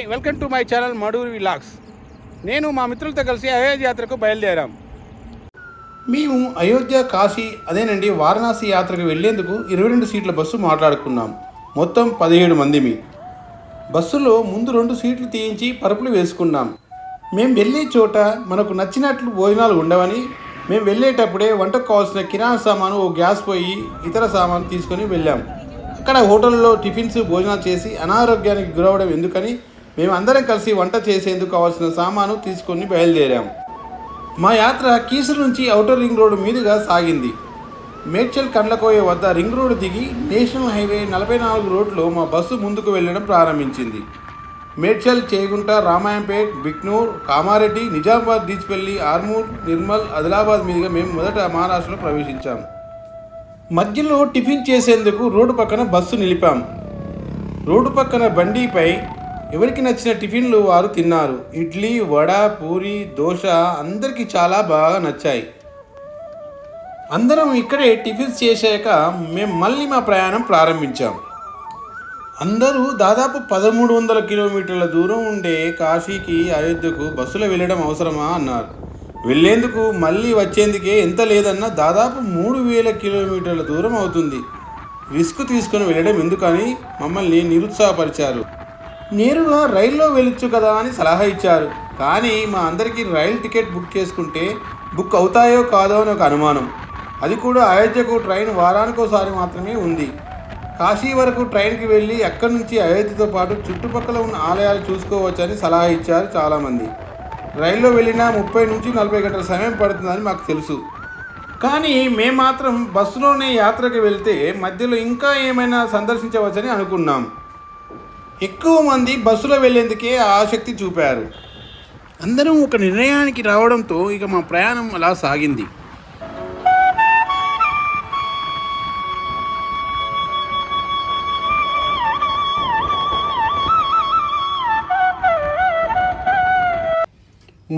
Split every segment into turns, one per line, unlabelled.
Hi welcome to my channel Madhuri vlogs. నేను మా మిత్రులతో కలిసి అయోధ్య యాత్రకు బయలుదేరాం. మేము అయోధ్య కాశీ అదేనండి వారణాసి యాత్రకు వెళ్ళేందుకు ఇరవై రెండు సీట్ల బస్సు మాట్లాడుకున్నాం. మొత్తం పదిహేడు మందిమి. బస్సులో ముందు రెండు సీట్లు తీయించి పరుపులు వేసుకున్నాం. మేము వెళ్ళే చోట మనకు నచ్చినట్లు భోజనాలు ఉండవని మేము వెళ్ళేటప్పుడే వంటకు కావాల్సిన కిరాణా సామాను ఓ గ్యాస్ పోయి ఇతర సామాను తీసుకొని వెళ్ళాం. అక్కడ హోటల్లో టిఫిన్స్ భోజనాలు చేసి అనారోగ్యానికి గురవడం ఎందుకని మేము అందరం కలిసి వంట చేసేందుకు కావాల్సిన సామాను తీసుకొని బయలుదేరాం. మా యాత్ర కీసురు నుంచి ఔటర్ రింగ్ రోడ్డు మీదుగా సాగింది. మేడ్చల్ కండ్లకోయ వద్ద రింగ్ రోడ్డు దిగి నేషనల్ హైవే నలభై నాలుగు రోడ్లో మా బస్సు ముందుకు వెళ్ళడం ప్రారంభించింది. మేడ్చల్ చేగుంట రామాయంపేట్ బిక్నూర్ కామారెడ్డి నిజామాబాద్ దీచిపల్లి ఆర్మూర్ నిర్మల్ ఆదిలాబాద్ మీదుగా మేము మొదట మహారాష్ట్రలో ప్రవేశించాం. మధ్యలో టిఫిన్ చేసేందుకు రోడ్డు పక్కన బస్సు నిలిపాం. రోడ్డు పక్కన బండిపై ఎవరికి నచ్చిన టిఫిన్లు వారు తిన్నారు? ఇడ్లీ వడ పూరి దోశ అందరికీ చాలా బాగా నచ్చాయి. అందరం ఇక్కడే టిఫిన్స్ చేశాక మేము మళ్ళీ మా ప్రయాణం ప్రారంభించాం. అందరూ దాదాపు పదమూడు వందల కిలోమీటర్ల దూరం ఉండే కాశీకి అయోధ్యకు బస్సులో వెళ్ళడం అవసరమా అన్నారు. వెళ్ళేందుకు మళ్ళీ వచ్చేందుకే ఎంత లేదన్నా దాదాపు మూడు వేల కిలోమీటర్ల దూరం అవుతుంది. రిస్క్ తీసుకొని వెళ్ళడం ఎందుకని మమ్మల్ని నిరుత్సాహపరిచారు. నేరుగా రైల్లో వెళ్ళొచ్చు కదా అని సలహా ఇచ్చారు. కానీ మా అందరికీ రైలు టికెట్ బుక్ చేసుకుంటే బుక్ అవుతాయో కాదో అని ఒక అనుమానం. అది కూడా అయోధ్యకు ట్రైన్ వారానికోసారి మాత్రమే ఉంది. కాశీ వరకు ట్రైన్కి వెళ్ళి అక్కడి నుంచి అయోధ్యతో పాటు చుట్టుపక్కల ఉన్న ఆలయాలు చూసుకోవచ్చని సలహా ఇచ్చారు చాలామంది. రైల్లో వెళ్ళినా ముప్పై నుంచి నలభై గంటల సమయం పడుతుందని మాకు తెలుసు. కానీ మేము మాత్రం బస్సులోనే యాత్రకు వెళ్తే మధ్యలో ఇంకా ఏమైనా సందర్శించవచ్చని అనుకున్నాం. ఎక్కువ మంది బస్సులో వెళ్ళేందుకే ఆసక్తి చూపారు. అందరం ఒక నిర్ణయానికి రావడంతో ఇక మా ప్రయాణం అలా సాగింది.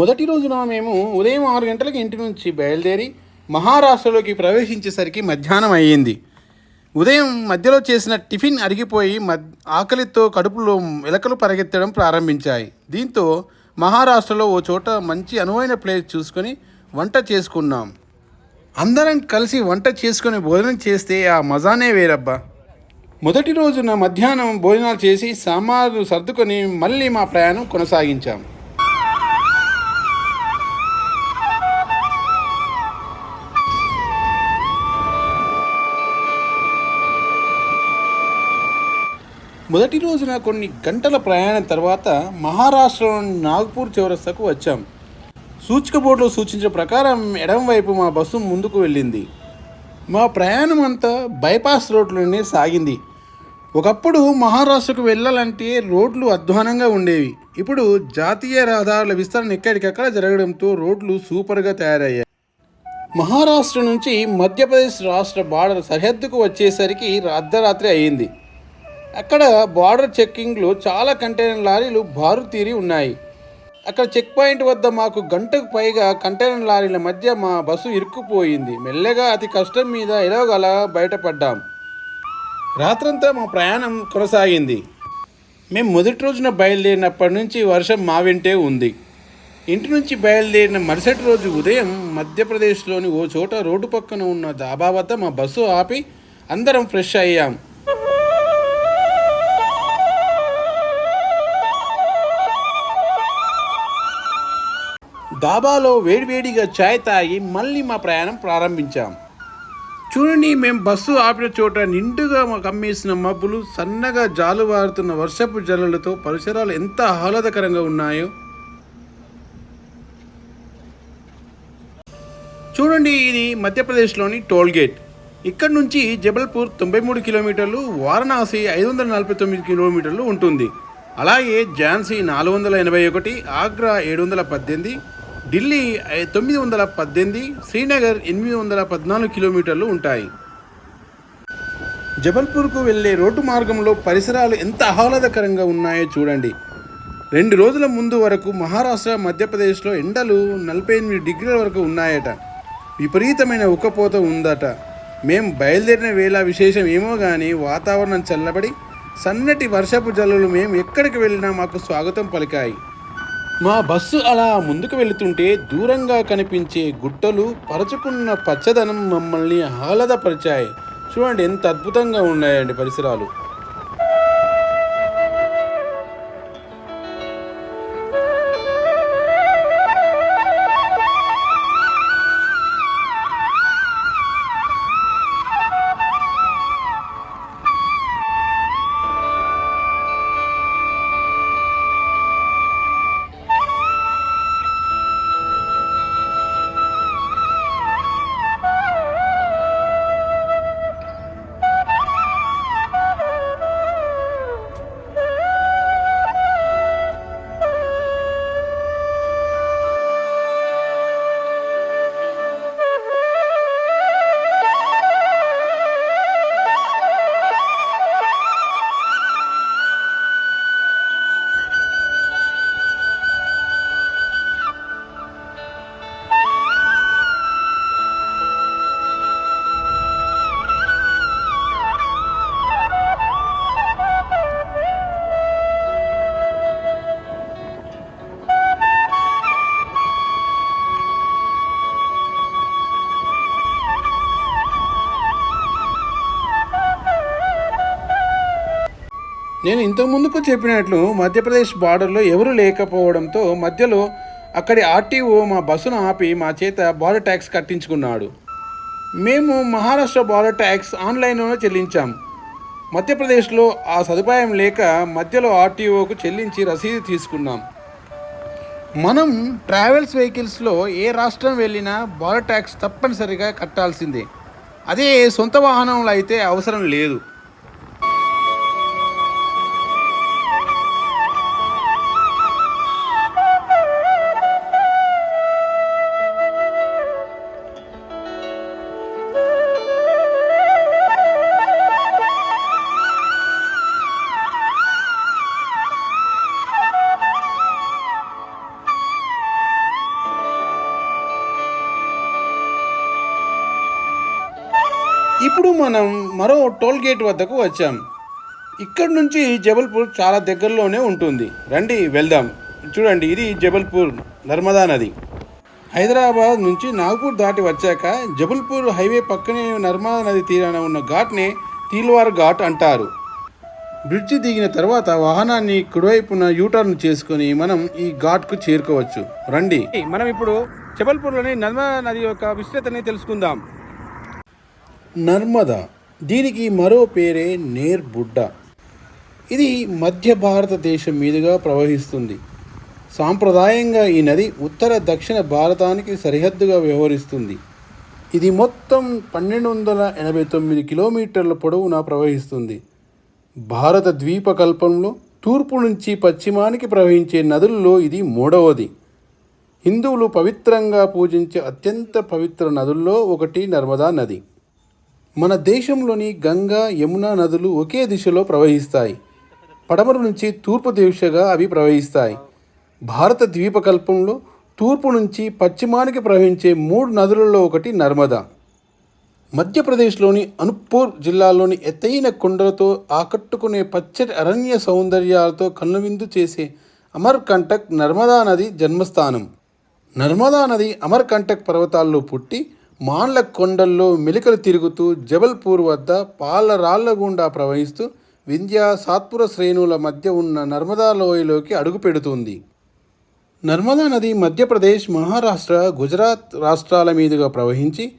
మొదటి రోజున మేము ఉదయం ఆరు గంటలకు ఇంటి నుంచి బయలుదేరి మహారాష్ట్రలోకి ప్రవేశించేసరికి మధ్యాహ్నం అయ్యింది. ఉదయం మధ్యలో చేసిన టిఫిన్ అరిగిపోయి మద్ ఆకలితో కడుపులో ఎలకలు పరిగెత్తడం ప్రారంభించాయి. దీంతో మహారాష్ట్రలో ఓ చోట మంచి అనువైన ప్లేస్ చూసుకొని వంట చేసుకున్నాం. అందరం కలిసి వంట చేసుకొని భోజనం చేస్తే ఆ మజానే వేరబ్బా. మొదటి రోజున మధ్యాహ్నం భోజనాలు చేసి సామాన్లు సర్దుకొని మళ్ళీ మా ప్రయాణం కొనసాగించాం. మొదటి రోజున కొన్ని గంటల ప్రయాణం తర్వాత మహారాష్ట్రలోని నాగ్పూర్ చివరస్తకు వచ్చాం. సూచిక బోర్డులో సూచించిన ప్రకారం ఎడమవైపు మా బస్సు ముందుకు వెళ్ళింది. మా ప్రయాణం అంతా బైపాస్ రోడ్లోనే సాగింది. ఒకప్పుడు మహారాష్ట్రకు వెళ్ళాలంటే రోడ్లు అధ్వానంగా ఉండేవి. ఇప్పుడు జాతీయ రహదారుల విస్తరణ ఎక్కడికక్కడ జరగడంతో రోడ్లు సూపర్గా తయారయ్యాయి. మహారాష్ట్ర నుంచి మధ్యప్రదేశ్ రాష్ట్ర బార్డర్ సరిహద్దుకు వచ్చేసరికి అర్ధరాత్రి అయ్యింది. అక్కడ బార్డర్ చెక్కింగ్లో చాలా కంటైనర్ లారీలు బారు తీరి ఉన్నాయి. అక్కడ చెక్ పాయింట్ వద్ద మాకు గంటకు పైగా కంటైనర్ లారీల మధ్య మా బస్సు ఇరుక్కుపోయింది. మెల్లగా అతి కష్టం మీద ఎలాగలా బయటపడ్డాం. రాత్రంతా మా ప్రయాణం కొనసాగింది. మేము మొదటి రోజున బయలుదేరినప్పటి నుంచి వర్షం మా వెంటే ఉంది. ఇంటి నుంచి బయలుదేరిన మరుసటి రోజు ఉదయం మధ్యప్రదేశ్లోని ఓ చోట రోడ్డు పక్కన ఉన్న దాబా వద్ద మా బస్సు ఆపి అందరం ఫ్రెష్ అయ్యాం. డాబాలో వేడివేడిగా ఛాయ్ తాగి మళ్ళీ మా ప్రయాణం ప్రారంభించాం. చూడండి మేము బస్సు ఆపిన చోట నిండుగా మాకు మబ్బులు సన్నగా జాలువారుతున్న వర్షపు జల్లులతో పరిసరాలు ఎంత ఆహ్లాదకరంగా ఉన్నాయో. చూడండి ఇది మధ్యప్రదేశ్లోని టోల్గేట్. ఇక్కడ నుంచి జబల్పూర్ తొంభై మూడు కిలోమీటర్లు వారణాసి ఐదు వందల నలభై తొమ్మిది కిలోమీటర్లు ఉంటుంది. అలాగే ఝాన్సీ నాలుగు వందల ఎనభై ఒకటి ఆగ్రా ఏడు వందల పద్దెనిమిది ఢిల్లీ తొమ్మిది వందల పద్దెనిమిది శ్రీనగర్ ఎనిమిది వందల పద్నాలుగు కిలోమీటర్లు ఉంటాయి. జబల్పూర్కు వెళ్ళే రోడ్డు మార్గంలో పరిసరాలు ఎంత ఆహ్లాదకరంగా ఉన్నాయో చూడండి. రెండు రోజుల ముందు వరకు మహారాష్ట్ర మధ్యప్రదేశ్లో ఎండలు నలభై ఎనిమిది డిగ్రీల వరకు ఉన్నాయట. విపరీతమైన ఉక్కపోత ఉందట. మేం బయలుదేరిన వేళ విశేషం ఏమో కానీ వాతావరణం చల్లబడి సన్నటి వర్షపు జల్లులు మేము ఎక్కడికి వెళ్ళినా మాకు స్వాగతం పలికాయి. మా బస్సు అలా ముందుకు వెళుతుంటే దూరంగా కనిపించే గుట్టలు పరచుకున్న పచ్చదనం మమ్మల్ని ఆహ్లాదపరిచాయి. చూడండి ఎంత అద్భుతంగా ఉన్నాయండి పరిసరాలు. నేను ఇంతకు ముందుకు చెప్పినట్లు మధ్యప్రదేశ్ బార్డర్లో ఎవరూ లేకపోవడంతో మధ్యలో అక్కడి ఆర్టీఓ మా బస్సును ఆపి మా చేత బార్డర్ ట్యాక్స్ కట్టించుకున్నాడు. మేము మహారాష్ట్ర బార్డర్ ట్యాక్స్ ఆన్లైన్లోనే చెల్లించాం. మధ్యప్రదేశ్లో ఆ సదుపాయం లేక మధ్యలో ఆర్టీఓకు చెల్లించి రసీదు తీసుకున్నాం. మనం ట్రావెల్స్ వెహికల్స్లో ఏ రాష్ట్రం వెళ్ళినా బార్డర్ ట్యాక్స్ తప్పనిసరిగా కట్టాల్సిందే. అదే సొంత వాహనంలో అయితే అవసరం లేదు. మనం మరో టోల్ గేట్ వద్దకు వచ్చాం. ఇక్కడ నుంచి జబల్పూర్ చాలా దగ్గరలోనే ఉంటుంది. రండి వెళ్దాం. చూడండి ఇది జబల్పూర్ నర్మదా నది. హైదరాబాద్ నుంచి నాగపూర్ దాటి వచ్చాక జబల్పూర్ హైవే పక్కనే నర్మదా నది తీరాన ఉన్న ఘాట్నే తీల్వార్ ఘాట్ అంటారు. బ్రిడ్జి దిగిన తర్వాత వాహనాన్ని కుడివైపున యూటర్న్ చేసుకొని మనం ఈ ఘాట్కు చేరుకోవచ్చు. రండి. మనం ఇప్పుడు జబల్పూర్లోని నర్మదా నది యొక్క విస్తృతని తెలుసుకుందాం. నర్మదా. దీనికి మరో పేరే నేర్ బుడ్డ ఇది మధ్య భారతదేశం మీదుగా ప్రవహిస్తుంది. సాంప్రదాయంగా ఈ నది ఉత్తర దక్షిణ భారతానికి సరిహద్దుగా వ్యవహరిస్తుంది. ఇది మొత్తం పన్నెండు వందల ఎనభై తొమ్మిది కిలోమీటర్ల పొడవునా ప్రవహిస్తుంది. భారత ద్వీపకల్పంలో తూర్పు నుంచి పశ్చిమానికి ప్రవహించే నదుల్లో ఇది మూడవది. హిందువులు పవిత్రంగా పూజించే అత్యంత పవిత్ర నదుల్లో ఒకటి నర్మదా నది. మన దేశంలోని గంగా యమున నదులు ఒకే దిశలో ప్రవహిస్తాయి. పడమర నుంచి తూర్పు దిశగా అవి ప్రవహిస్తాయి. భారత ద్వీపకల్పంలో తూర్పు నుంచి పశ్చిమానికి ప్రవహించే మూడు నదులలో ఒకటి నర్మదా. మధ్యప్రదేశ్లోని అనుప్పూర్ జిల్లాలోని ఎత్తైన కొండలతో ఆకట్టుకునే పచ్చటి అరణ్య సౌందర్యాలతో కన్నువిందు చేసే అమర్కంటక్ నర్మదా నది జన్మస్థానం. నర్మదా నది అమర్కంటక్ పర్వతాల్లో పుట్టి మాన్ల కొండల్లో మెలికలు తిరుగుతూ జబల్పూర్ వద్ద పాల రాళ్ళ గుండా ప్రవహిస్తూ వింధ్య సాత్పుర శ్రేణుల మధ్య ఉన్న నర్మదా లోయలోకి అడుగుపెడుతుంది నర్మదా నది మధ్యప్రదేశ్ మహారాష్ట్ర గుజరాత్ రాష్ట్రాల మీదుగా ప్రవహించి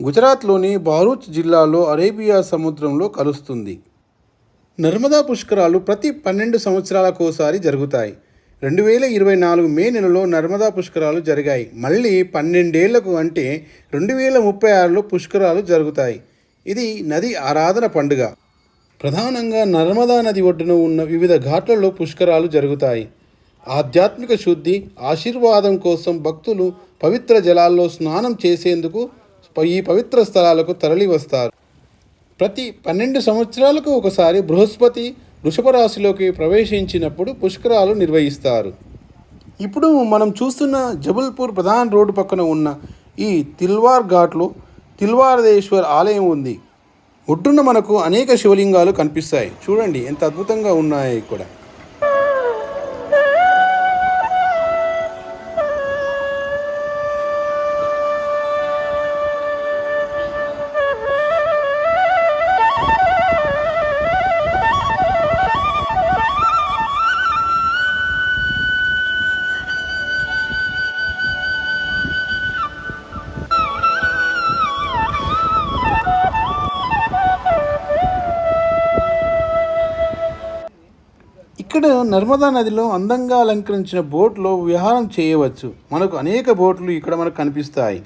గుజరాత్లోని బారూచ్ జిల్లాలో అరేబియా సముద్రంలో కలుస్తుంది. నర్మదా పుష్కరాలు ప్రతి పన్నెండు సంవత్సరాలకోసారి జరుగుతాయి. రెండు వేల ఇరవై నాలుగు మే నెలలో నర్మదా పుష్కరాలు జరిగాయి. మళ్ళీ పన్నెండేళ్ళకు అంటే రెండు వేల ముప్పై ఆరులో పుష్కరాలు జరుగుతాయి. ఇది నది ఆరాధన పండుగ. ప్రధానంగా నర్మదా నది ఒడ్డున ఉన్న వివిధ ఘాట్లలో పుష్కరాలు జరుగుతాయి. ఆధ్యాత్మిక శుద్ధి ఆశీర్వాదం కోసం భక్తులు పవిత్ర జలాల్లో స్నానం చేసేందుకు ఈ పవిత్ర స్థలాలకు తరలి వస్తారు ప్రతి పన్నెండు సంవత్సరాలకు ఒకసారి బృహస్పతి వృషభ రాశిలోకి ప్రవేశించినప్పుడు పుష్కరాలు నిర్వహిస్తారు. ఇప్పుడు మనం చూస్తున్న జబల్పూర్ ప్రధాన రోడ్డు పక్కన ఉన్న ఈ తిల్వార్ ఘాట్లో తిల్వారదేశ్వర్ ఆలయం ఉంది. ఒడ్డున మనకు అనేక శివలింగాలు కనిపిస్తాయి. చూడండి ఎంత అద్భుతంగా ఉన్నాయి కూడా ఇక్కడ నర్మదా నదిలో అందంగా అలంకరించిన బోట్లో విహారం చేయవచ్చు. మనకు అనేక బోట్లు ఇక్కడ మనకు కనిపిస్తాయి.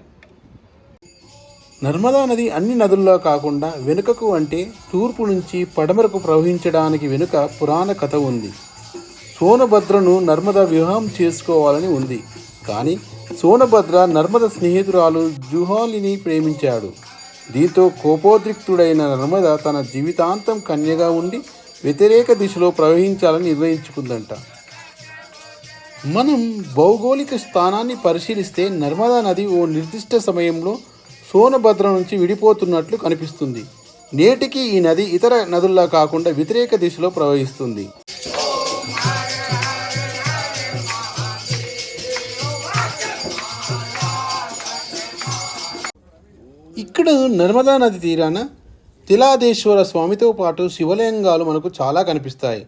నర్మదా నది అన్ని నదుల్లో కాకుండా వెనుకకు అంటే తూర్పు నుంచి పడమరకు ప్రవహించడానికి వెనుక పురాణ కథ ఉంది. సోనభద్రను నర్మద వివాహం చేసుకోవాలని ఉంది. కానీ సోనభద్ర నర్మద స్నేహితురాలు జుహాలిని ప్రేమించాడు. దీంతో కోపోద్రిక్తుడైన నర్మద తన జీవితాంతం కన్యగా ఉండి వ్యతిరేక దిశలో ప్రవహించాలని నిర్ణయించుకుందంట. మనం భౌగోళిక స్థానాన్ని పరిశీలిస్తే నర్మదా నది ఓ నిర్దిష్ట సమయంలో సోనభద్ర నుంచి విడిపోతున్నట్లు కనిపిస్తుంది. నేటికి ఈ నది ఇతర నదుల్లా కాకుండా వ్యతిరేక దిశలో ప్రవహిస్తుంది. ఇక్కడ నర్మదా నది తీరాన తిలాదేశ్వర స్వామితో పాటు శివలింగాలు మనకు చాలా కనిపిస్తాయి.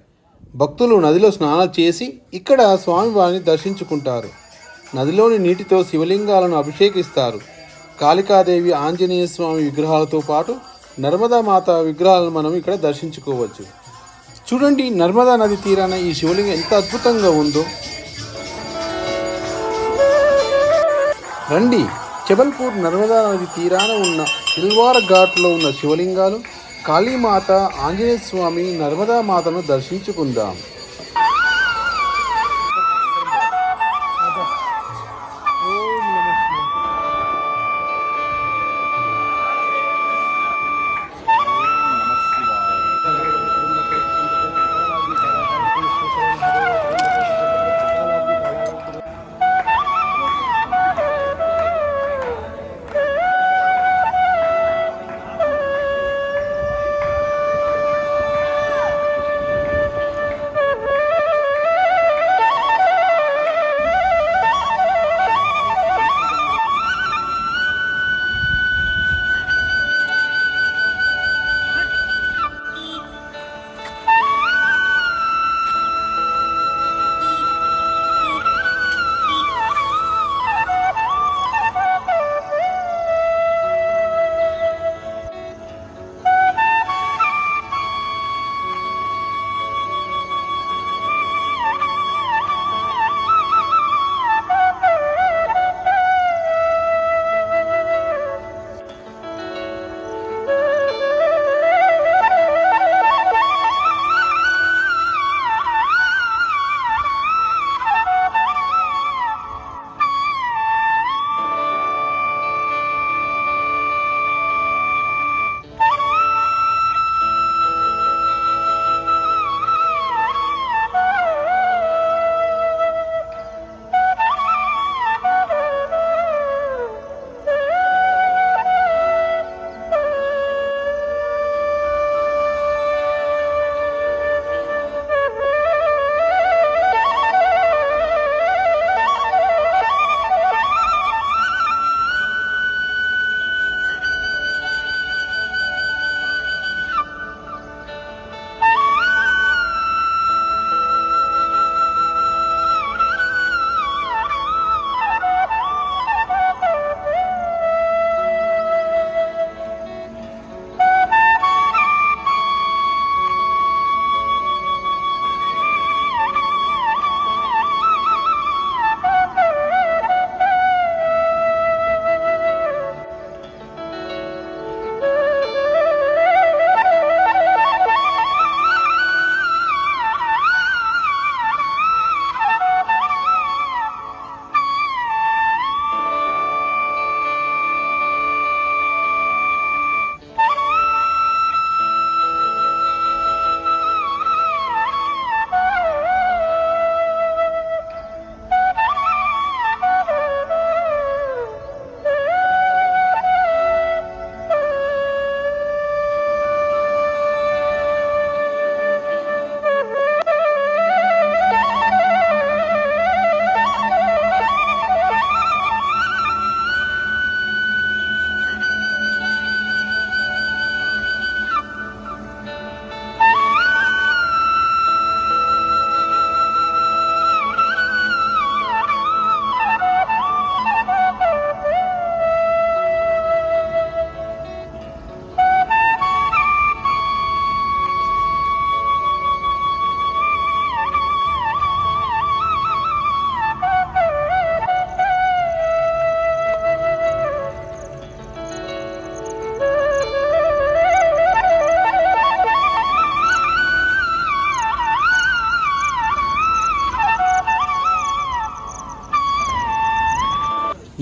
భక్తులు నదిలో స్నానం చేసి ఇక్కడ స్వామివారిని దర్శించుకుంటారు. నదిలోని నీటితో శివలింగాలను అభిషేకిస్తారు. కాళికాదేవి ఆంజనేయ స్వామి విగ్రహాలతో పాటు నర్మదా మాత విగ్రహాలను మనం ఇక్కడ దర్శించుకోవచ్చు. చూడండి నర్మదా నది తీరాన ఈ శివలింగం ఎంత అద్భుతంగా ఉందో. రండి జబల్పూర్ నర్మదా నది తీరాన ఉన్న సిల్వార ఘాట్లో ఉన్న శివలింగాలు కాళీమాత ఆంజనేయ స్వామి నర్మదా మాతను దర్శించుకుందాం.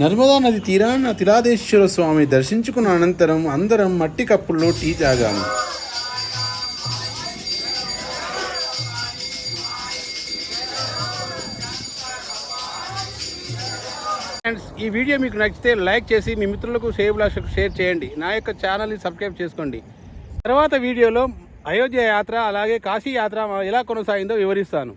నర్మదా నది తీరాన తిలాదేశ్వర స్వామి దర్శించుకున్న అనంతరం అందరం మట్టి కప్పుల్లో టీ తాగాము. ఫ్రెండ్స్ ఈ వీడియో మీకు నచ్చితే లైక్ చేసి మీ మిత్రులకు శ్రేయభిలాషకు షేర్ చేయండి. నా యొక్క ఛానల్ని సబ్స్క్రైబ్ చేసుకోండి. తర్వాత వీడియోలో అయోధ్య యాత్ర అలాగే కాశీ యాత్ర ఎలా కొనసాగిందో వివరిస్తాను.